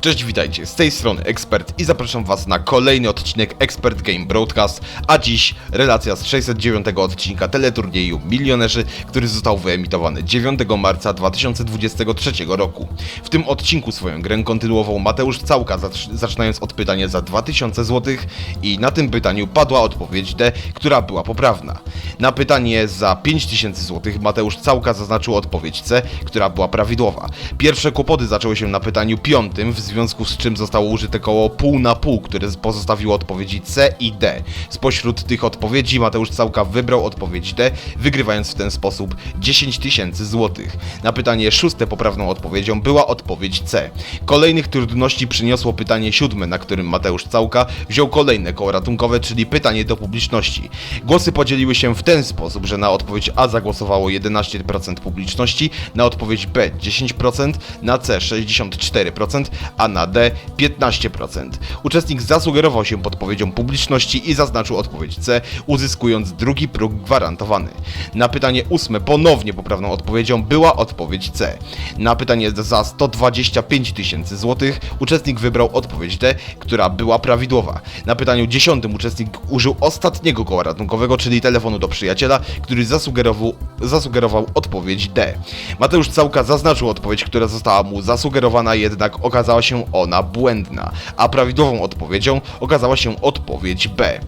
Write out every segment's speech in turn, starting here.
Cześć, witajcie, z tej strony Ekspert i zapraszam was na kolejny odcinek Expert Game Broadcast, a dziś relacja z 609 odcinka teleturnieju Milionerzy, który został wyemitowany 9 marca 2023 roku. W tym odcinku swoją grę kontynuował Mateusz Całka, zacz- zaczynając od pytania za 2000 zł i na tym pytaniu padła odpowiedź D, która była poprawna. Na pytanie za 5000 zł Mateusz Całka zaznaczył odpowiedź C, która była prawidłowa. Pierwsze kłopoty zaczęły się na pytaniu piątym, w związku z czym zostało użyte koło pół na pół, które pozostawiło odpowiedzi C i D. Spośród tych odpowiedzi Mateusz Całka wybrał odpowiedź D, wygrywając w ten sposób 10 tysięcy złotych. Na pytanie szóste poprawną odpowiedzią była odpowiedź C. Kolejnych trudności przyniosło pytanie siódme, na którym Mateusz Całka wziął kolejne koło ratunkowe, czyli pytanie do publiczności. Głosy podzieliły się w ten sposób, że na odpowiedź A zagłosowało 11% publiczności, na odpowiedź B 10%, na C 64%, a na D 15%. Uczestnik zasugerował się podpowiedzią publiczności i zaznaczył odpowiedź C, uzyskując drugi próg gwarantowany. Na pytanie ósme ponownie poprawną odpowiedzią była odpowiedź C. Na pytanie za 125 tysięcy złotych uczestnik wybrał odpowiedź D, która była prawidłowa. Na pytaniu dziesiątym uczestnik użył ostatniego koła ratunkowego, czyli telefonu do przyjaciela, który zasugerował, zasugerował odpowiedź D. Mateusz Całka zaznaczył odpowiedź, która została mu zasugerowana, jednak okazała się ona błędna, a prawidłową odpowiedzią okazała się odpowiedź B.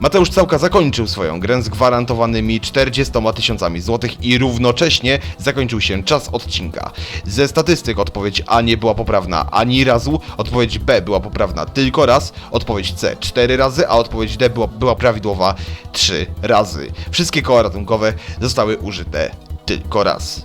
Mateusz Całka zakończył swoją grę z gwarantowanymi 40 tysiącami złotych i równocześnie zakończył się czas odcinka. Ze statystyk odpowiedź A nie była poprawna ani razu, odpowiedź B była poprawna tylko raz, odpowiedź C 4 razy, a odpowiedź D była, była prawidłowa 3 razy. Wszystkie koła ratunkowe zostały użyte tylko raz.